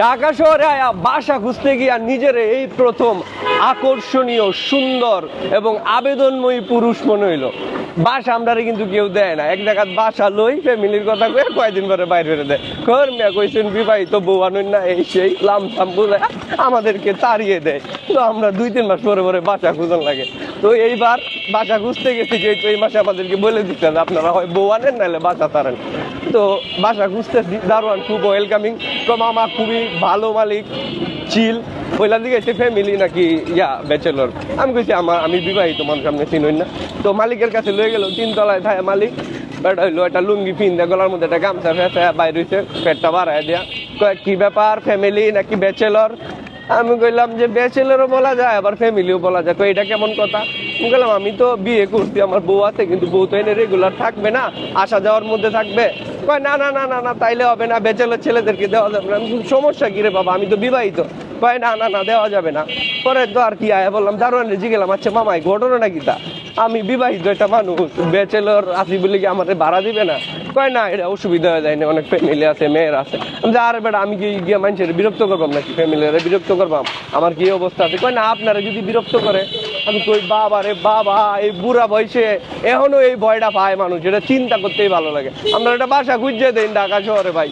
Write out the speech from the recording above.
ঢাকা শহরে আয়া বাসা খুঁজতে গিয়া নিজের এই প্রথম আকর্ষণীয়, সুন্দর এবং আবেদনময়ী পুরুষ মনে হইল। বাসা আমরা কিন্তু কেউ দেয় না। এক জায়গায় বাসা লই ফ্যামিলির কথা কয়ে কয়দিন পরে বাইরে ফেরে দেয়। কর মিয়া কইছেন, বিবাহিত বউ আনুন না, এই সেই লামসাম বুঝে আমাদেরকে তাড়িয়ে দেয়। তো আমরা দুই, তিন মাস পরে পরে বাসা খুঁজন লাগে। তো এইবার বাসা খুঁজতে গেছি যেহেতু এই মাসে আমাদেরকে বলে যে আপনারা হয় বউ আনেন নাহলে বাসা তারেন তো বাসা খুঁজতে দারোয়ান খুব ওয়েলকামিং তো মামা খুবই ভালো মালিক চিল ওইলা দিকে এসে ফ্যামিলি নাকি, ইয়া ব্যাচেলর আমি কইছি আমার আমি বিবাহিত মানুষ, আপনি চিনুন না? তো মালিকের কাছে লয়ে গেল, তিনতলায় থাকে মালিক। বেটা হইল একটা লুঙ্গি পিন দেয় গলার মধ্যে একটা গামছা ফেসে বাইর হইছে, পেটটা বাড়ায় দেয়া। কয়, কি ব্যাপার ফ্যামিলি নাকি ব্যাচেলর আমি কইলাম যে ব্যাচেলরও বলা যায়, আবার ফ্যামিলিও বলা যায়। কই এটা কেমন কথা? আমি বললাম আমি তো বিয়ে করছি, আমার বউ আছে, কিন্তু বউ তো এনে রেগুলার থাকবে না, আসা যাওয়ার মধ্যে থাকবে। কয়, না না না না না, তাইলে হবে না ব্যাচেলর ছেলেদেরকে দেওয়া যাবে না। সমস্যা কি রে বাবা? আমি তো বিবাহিত। কয় না না না দেওয়া যাবে না। পরে তো আর কি আয় বললাম দারোয়ান রেজি গেলাম আচ্ছা মামাই ঘটনাটা কি তা? আমি বিবাহিত একটা মানুষ ব্যাচেলর আছি বলে কি আমাদের ভাড়া দিবে না? কয় না এটা অসুবিধা হয়ে যায় না অনেক ফ্যামিলি আছে মেয়ের আছে। আমি যে, আরে বেটা আমি কি গিয়ে মানুষের বিরক্ত করবাম নাকি? ফ্যামিলির বিরক্ত করবাম। আমার কি অবস্থা আছে? কয় না আপনারা যদি বিরক্ত করে আমি কই বাবা রে বাবা এই বুড়া বয়সে এখনও এই ভয়টা পায় মানুষ এটা চিন্তা করতেই ভালো লাগে। আপনারা একটা বাসা খুঁজে দেন ঢাকা শহরে ভাই।